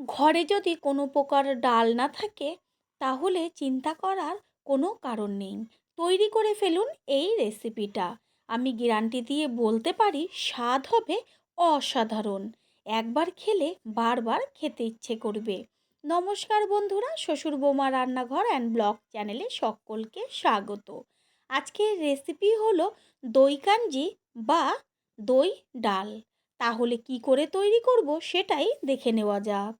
ঘরে যদি কোনো প্রকার ডাল না থাকে, তাহলে চিন্তা করার কোনো কারণ নেই। তৈরি করে ফেলুন এই রেসিপিটা। আমি গ্যারান্টি দিয়ে বলতে পারি, স্বাদ হবে অসাধারণ। একবার খেলে বারবার খেতে ইচ্ছে করবে। নমস্কার বন্ধুরা, শ্বশুর বৌমা রান্নাঘর অ্যান্ড ব্লগ চ্যানেলে সকলকে স্বাগত। আজকের রেসিপি হলো দই কাঞ্জি বা দই ডাল। তাহলে কি করে তৈরি করব সেটাই দেখে নেওয়া যাক।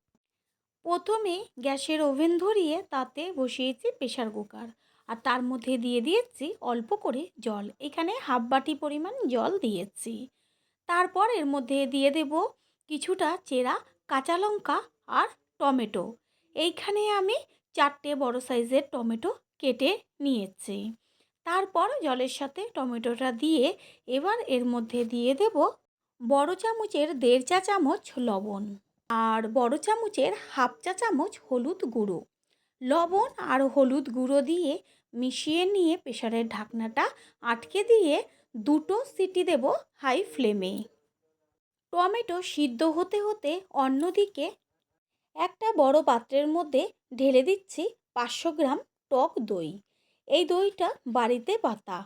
প্রথমে গ্যাসের ওভেন ধরিয়ে তাতে বসিয়েছি প্রেশার কুকার আর তার মধ্যে দিয়ে দিয়েছি অল্প করে জল। এখানে হাফ বাটি পরিমাণ জল দিয়েছি। তারপর এর মধ্যে দিয়ে দেব কিছুটা চেরা, কাঁচা লঙ্কা আর টমেটো। এইখানে আমি চারটে বড় সাইজের টমেটো কেটে নিয়েছি। তারপর জলের সাথে টমেটোটা দিয়ে এবার এর মধ্যে দিয়ে দেব বড় চামচের দেড় চা চামচ লবণ। আর বড় চামচের হাফ চা চামচ হলুদ গুঁড়ো। লবণ আর হলুদ গুঁড়ো দিয়ে মিশিয়ে নিয়ে প্রেশারের ঢাকনাটা আটকে দিয়ে দুটো সিটি দেব হাই ফ্লেমে। টমেটো সিদ্ধ হতে হতে অন্যদিকে একটা বড় পাত্রের মধ্যে ঢেলে দিচ্ছি পাঁচশো গ্রাম টক দই। এই দইটা বাড়িতে পাতা।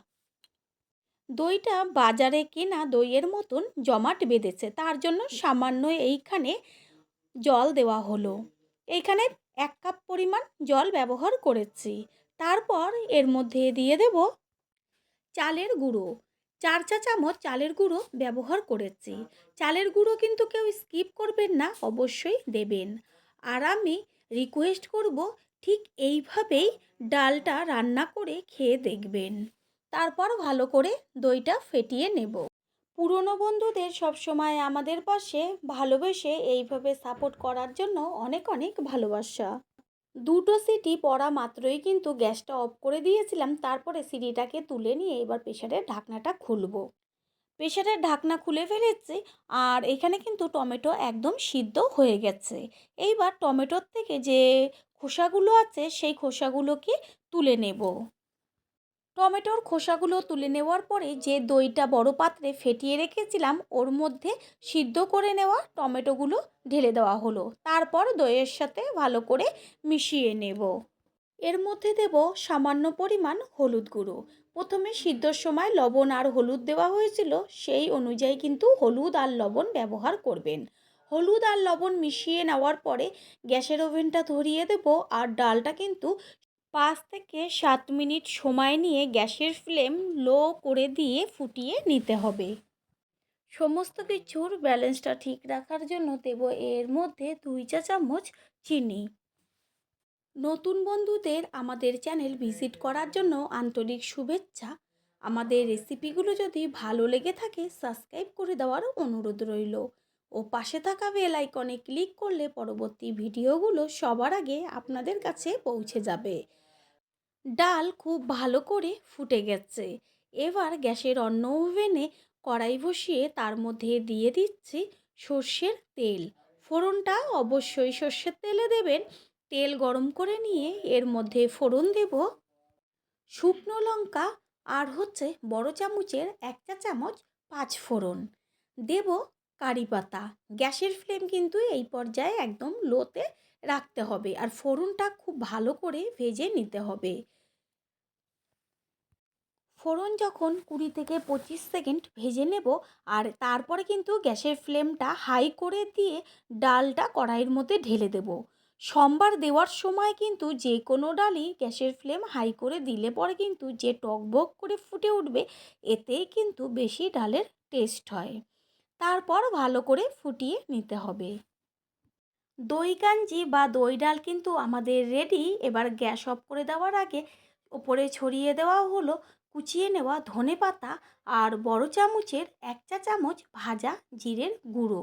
দইটা বাজারে কেনা দইয়ের মতন জমাট বেঁধেছে, তার জন্য সামান্য এইখানে জল দেওয়া হলো। এইখানে এক কাপ পরিমাণ জল ব্যবহার করেছি। তারপর এর মধ্যে দিয়ে দেব চালের গুঁড়ো। চার চা চামচ চালের গুঁড়ো ব্যবহার করেছি। চালের গুঁড়ো কিন্তু কেউ স্কিপ করবেন না, অবশ্যই দেবেন। আর আমি রিকোয়েস্ট করব ঠিক এইভাবেই ডালটা রান্না করে খেয়ে দেখবেন। তারপর ভালো করে দইটা ফেটিয়ে নেব। পুরনো বন্ধুদের সবসময় আমাদের পাশে ভালোবেসে এইভাবে সাপোর্ট করার জন্য অনেক অনেক ভালোবাসা। দুটো সিটি পড়া মাত্রই কিন্তু গ্যাসটা অফ করে দিয়েছিলাম, তারপরে সিটিটাকে তুলে নিয়ে এবার প্রেশারের ঢাকনাটা খুলবো। প্রেশারের ঢাকনা খুলে ফেলেছি আর এখানে কিন্তু টমেটো একদম সিদ্ধ হয়ে গেছে। এইবার টমেটোর থেকে যে খোসাগুলো আছে, সেই খোসাগুলোকে তুলে নেব। টমেটোর খোসাগুলো তুলে নেওয়ার পরে যে দইটা বড় পাত্রে ফেটিয়ে রেখেছিলাম, ওর মধ্যে সিদ্ধ করে নেওয়া টমেটোগুলো ঢেলে দেওয়া হলো। তারপর দইয়ের সাথে ভালো করে মিশিয়ে নেব। এর মধ্যে দেব সামান্য পরিমাণ হলুদ গুঁড়ো। প্রথমে সিদ্ধর সময় লবণ আর হলুদ দেওয়া হয়েছিল, সেই অনুযায়ী কিন্তু হলুদ আর লবণ ব্যবহার করবেন। হলুদ আর লবণ মিশিয়ে নেওয়ার পরে গ্যাসের ওভেনটা ধরিয়ে দেব আর ডালটা কিন্তু পাঁচ থেকে সাত মিনিট সময় নিয়ে গ্যাসের ফ্লেম লো করে দিয়ে ফুটিয়ে নিতে হবে। সমস্ত কিছুর ব্যালেন্সটা ঠিক রাখার জন্য দেব এর মধ্যে দুই চা চামচ চিনি। নতুন বন্ধুদের আমাদের চ্যানেল ভিজিট করার জন্য আন্তরিক শুভেচ্ছা। আমাদের রেসিপিগুলো যদি ভালো লেগে থাকে, সাবস্ক্রাইব করে দেওয়ার অনুরোধ রইল। ও পাশে থাকা বেল আইকনে ক্লিক করলে পরবর্তী ভিডিওগুলো সবার আগে আপনাদের কাছে পৌঁছে যাবে। ডাল খুব ভালো করে ফুটে গেছে। এবার গ্যাসের অন্য ওভেনে কড়াই বসিয়ে তার মধ্যে দিয়ে দিচ্ছি সর্ষের তেল। ফোড়নটা অবশ্যই সর্ষের তেলে দেবেন। তেল গরম করে নিয়ে এর মধ্যে ফোড়ন দেব। শুকনো লঙ্কা আর হচ্ছে বড় চামচের একটা চামচ পাঁচ ফোড়ন। দেব কারি পাতা। গ্যাসের ফ্লেম কিন্তু এই পর্যায়ে একদম লোতে রাখতে হবে আর ফোড়নটা খুব ভালো করে ভেজে নিতে হবে। ফোড়ন যখন কুড়ি থেকে পঁচিশ সেকেন্ড ভেজে নেব আর তারপরে কিন্তু গ্যাসের ফ্লেমটা হাই করে দিয়ে ডালটা কড়াইয়ের মধ্যে ঢেলে দেব। সোমবার দেওয়ার সময় কিন্তু যে কোনো ডালই গ্যাসের ফ্লেম হাই করে দিলে পরে কিন্তু যে টকবক করে ফুটে উঠবে, এতেই কিন্তু বেশি ডালের টেস্ট হয়। তারপর ভালো করে ফুটিয়ে নিতে হবে। দই কাঞ্জি বা দই ডাল কিন্তু আমাদের রেডি এবার গ্যাস অফ করে দেওয়ার আগে ওপরে ছড়িয়ে দেওয়া হলো কুচিয়ে নেওয়া ধনে পাতা আর বড় চামচের এক চা চামচ ভাজা জিরের গুঁড়ো।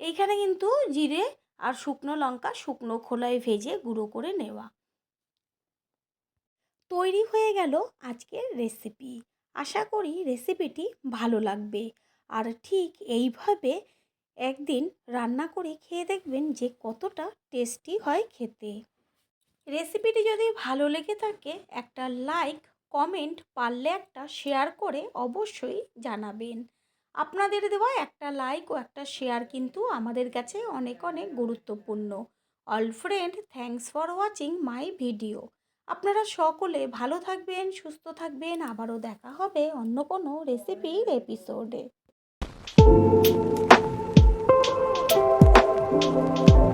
এইখানে কিন্তু জিরে আর শুকনো লঙ্কা শুকনো খোলায় ভেজে গুঁড়ো করে নেওয়া। তৈরি হয়ে গেল আজকের রেসিপি আশা করি রেসিপিটি ভালো লাগবে। আর ঠিক এইভাবে একদিন রান্না করে খেয়ে দেখবেন যে কতটা টেস্টি হয় খেতে। রেসিপিটি যদি ভালো লেগে থাকে, একটা লাইক, কমেন্ট পারলে একটা শেয়ার করে অবশ্যই জানাবেন। আপনাদের দেওয়া একটা লাইক ও একটা শেয়ার কিন্তু আমাদের কাছে অনেক অনেক গুরুত্বপূর্ণ। All friend, thanks for watching my video. আপনারা সকলে ভালো থাকবেন, সুস্থ থাকবেন। আবারও দেখা হবে অন্য কোনো রেসিপির এপিসোডে। thank you